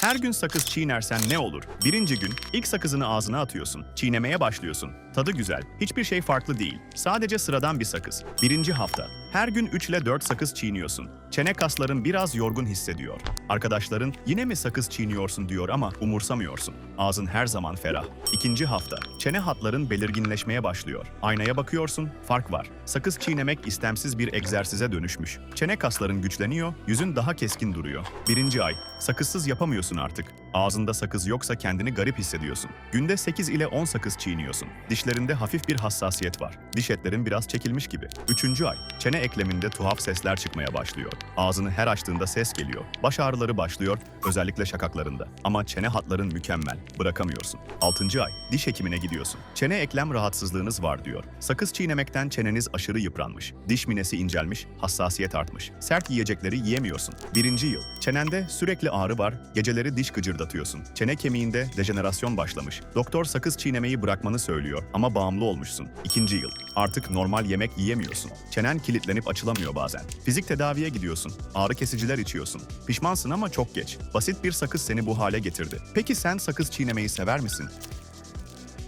Her gün sakız çiğnersen ne olur? Birinci gün ilk sakızını ağzına atıyorsun. Çiğnemeye başlıyorsun. Tadı güzel. Hiçbir şey farklı değil. Sadece sıradan bir sakız. Birinci hafta. Her gün 3 ile 4 sakız çiğniyorsun. Çene kasların biraz yorgun hissediyor. Arkadaşların yine mi sakız çiğniyorsun diyor ama umursamıyorsun. Ağzın her zaman ferah. İkinci hafta. Çene hatların belirginleşmeye başlıyor. Aynaya bakıyorsun, fark var. Sakız çiğnemek istemsiz bir egzersize dönüşmüş. Çene kasların güçleniyor, yüzün daha keskin duruyor. Birinci ay. Sakızsız yapamıyorsun artık. Ağzında sakız yoksa kendini garip hissediyorsun. Günde 8 ile 10 sakız çiğniyorsun. Dişlerinde hafif bir hassasiyet var. Diş etlerin biraz çekilmiş gibi. Üçüncü ay. Çene ekleminde tuhaf sesler çıkmaya başlıyor. Ağzını her açtığında ses geliyor. Baş ağrıları başlıyor, özellikle şakaklarında. Ama çene hatların mükemmel. Bırakamıyorsun. Altıncı ay. Diş hekimine gidiyorsun. Çene eklem rahatsızlığınız var diyor. Sakız çiğnemekten çeneniz aşırı yıpranmış. Diş minesi incelmiş, hassasiyet artmış. Sert yiyecekleri yiyemiyorsun. Birinci yıl. Çenende sürekli ağrı var, geceleri diş gıcırdatıyorsun. Çene kemiğinde dejenerasyon başlamış. Doktor sakız çiğnemeyi bırakmanı söylüyor ama bağımlı olmuşsun. İkinci yıl. Artık normal yemek yiyemiyorsun. Çenen kilitlenip açılamıyor bazen. Fizik tedaviye gidiyorsun. Ağrı kesiciler içiyorsun. Pişmansın ama çok geç. Basit bir sakız seni bu hale getirdi. Peki sen sakız çiğnemeyi sever misin?